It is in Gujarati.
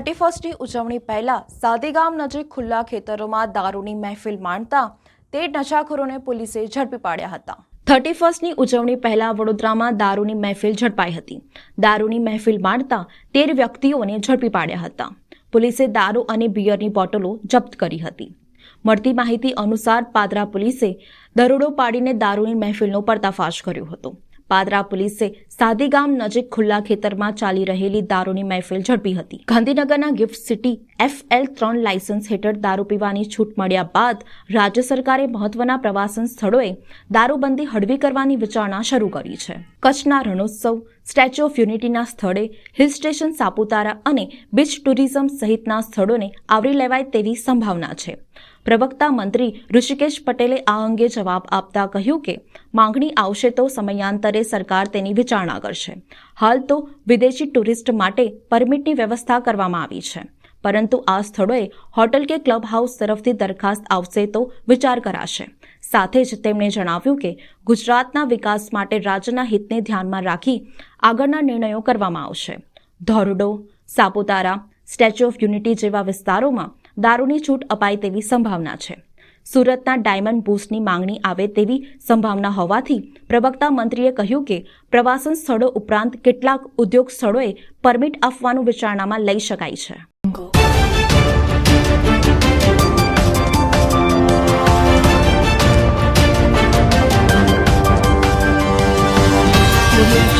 થર્ટી ફર્સ્ટની ઉજવણી પહેલા સાદેગામ નજીક ખુલ્લા ખેતરોમાં દારૂની મહેફિલ માણતા તે નશાખોરોને પોલીસે ઝડપી પાડ્યા હતા. થર્ટી ફર્સ્ટની ઉજવણી પહેલા વડોદરામાં દારૂની મહેફિલ ઝડપાઈ હતી. દારૂની મહેફિલ માણતા તેર વ્યક્તિઓને ઝડપી પાડ્યા હતા. પોલીસે દારૂ અને બિયરની બોટલો જપ્ત કરી હતી. મળતી માહિતી અનુસાર પાદરા પોલીસે દરોડો પાડીને દારૂની મહેફિલનો પર્દાફાશ કર્યો હતો. પાદરા પોલીસે સાદીગામ નજીક ખુલ્લા ખેતરમાં ચાલી રહેલી દારૂની મહેફિલ ઝડપી હતી. ગાંધીનગરના ગિફ્ટ સિટી એફએલ ત્રણ લાયસન્સ હેઠળ દારૂ પીવાની છૂટ મળ્યા બાદ રાજ્ય સરકારે મહત્વના પ્રવાસન સ્થળોએ દારૂબંધી હળવી કરવાની વિચારણા શરૂ કરી છે. કચ્છના રણોત્સવ, સ્ટેચ્યુ ઓફ યુનિટીના સ્થળે, હિલ સ્ટેશન સાપુતારા અને બીચ ટુરિઝમ સહિતના સ્થળોને આવરી લેવાય તેવી સંભાવના છે. પ્રવક્તા મંત્રી ઋષિકેશ પટેલે આ અંગે જવાબ આપતા કહ્યું કે, માંગણી આવશે તો સમયાંતરે સરકાર તેની વિચારણા કરશે. હાલ તો વિદેશી ટુરિસ્ટ માટે પરમિટની વ્યવસ્થા કરવામાં આવી છે. પરંતુ આ સ્થળોએ હોટલ કે ક્લબ હાઉસ તરફથી દરખાસ્ત આવશે તો વિચાર કરાશે. સાથે જ તેમણે જણાવ્યું કે, ગુજરાતના વિકાસ માટે રાજ્યના હિતને ધ્યાનમાં રાખી આગળના નિર્ણયો કરવામાં આવશે. Dhordo, Saputara, statue of unity જેવા વિસ્તારોમાં દારૂની છૂટ અપાય તેવી સંભાવના છે સુરતના ડાયમંડ બૂસ્ટની માંગણી આવે તેવી સંભાવના હોવાથી પ્રવક્તા મંત્રીએ કહ્યું કે પ્રવાસન સ્થળો ઉપરાંત કેટલાક ઉદ્યોગ સ્થળોએ પરમિટ આપવાનું વિચારણામાં લઈ શકાય છે Thank you.